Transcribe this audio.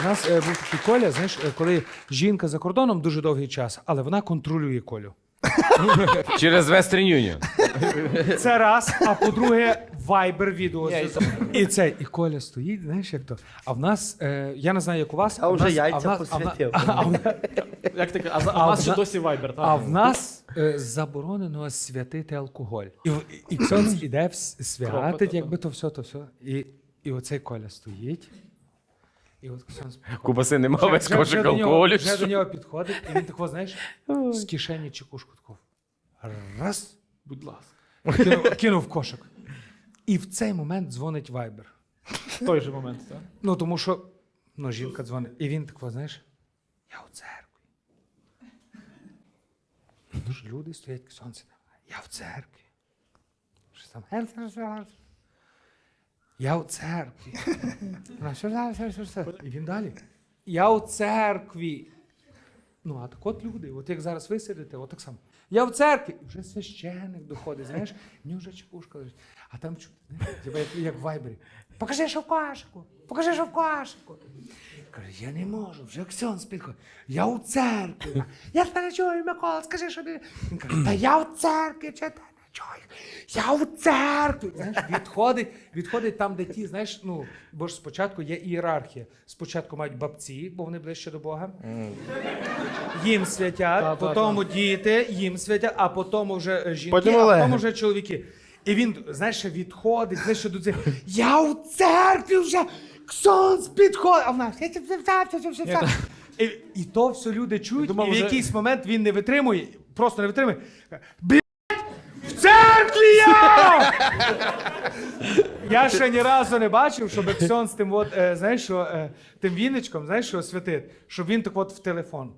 У нас е, був такий Коля, знаєш, е, коли жінка за кордоном дуже довгий час, але вона контролює Колю. Через Western Union. Це раз, а по-друге, вайбер відео. І це, і Коля стоїть, знаєш, як то. А в нас, е, я не знаю, як у вас, А в вже нас- яйця в нас- а в на- посвятив. А, в на- Як таке? А, за- А а у нас ще досі вайбер, так? а в нас е, заборонено святити алкоголь. І, в- і Ксьонс іде в с- святить, якби то все, то все. І, і оцей Коля стоїть. І от Ксьонс Кубаси нема Вже- весь вже- кошик вже до нього- алкоголю. Вже до нього підходить, і він тако, знаєш, з кишені чекушку таку. Раз, Будь ласка. кинув, кинув кошик. І в цей момент дзвонить вайбер. В той же момент, так? Ну, тому що ну, жінка дзвонить. І він тако, знаєш, я у церкві. Ну ж люди стоять сонце. Я в церкві. Щось там. Я у церкві. Вона, «Що за- що- що- що?» І він далі. Я у церкві. Ну, а так от люди, от як зараз ви сидите, от так само. Я в церкві. І вже священник доходить, знаєш, нього вже чекушка лежить. А там чути, як, як в вайбері. Покажи, що в кошику, покажи, що в кошику. Каже, я не можу, вже Ксьон підходить. Я у церкві. Я тебе не чую, Микола, скажи, що ти. Він каже, та я в церкві, чи не? Я в церкві. Знаєш, відходить, відходить там, де ті, знаєш, ну, бо ж спочатку є ієрархія. Спочатку мають бабці, бо вони ближче до Бога. Їм святять, потім діти, їм святять, а потім вже е, жінки, Потім а потім вже чоловіки. І він, знаєш, відходить, знаєш, до цих. Я в церкві вже ксонс підходить. А в нас я це все, все, все, все, все. І, і то все люди чують, думав, і в вже- якийсь момент він не витримує, просто не витримує. Я ще ні разу не бачив, щоб Ксьон з тим, от, е, знаєш, що, е, тим віничком, знаєш, що святить, щоб він так от в телефон.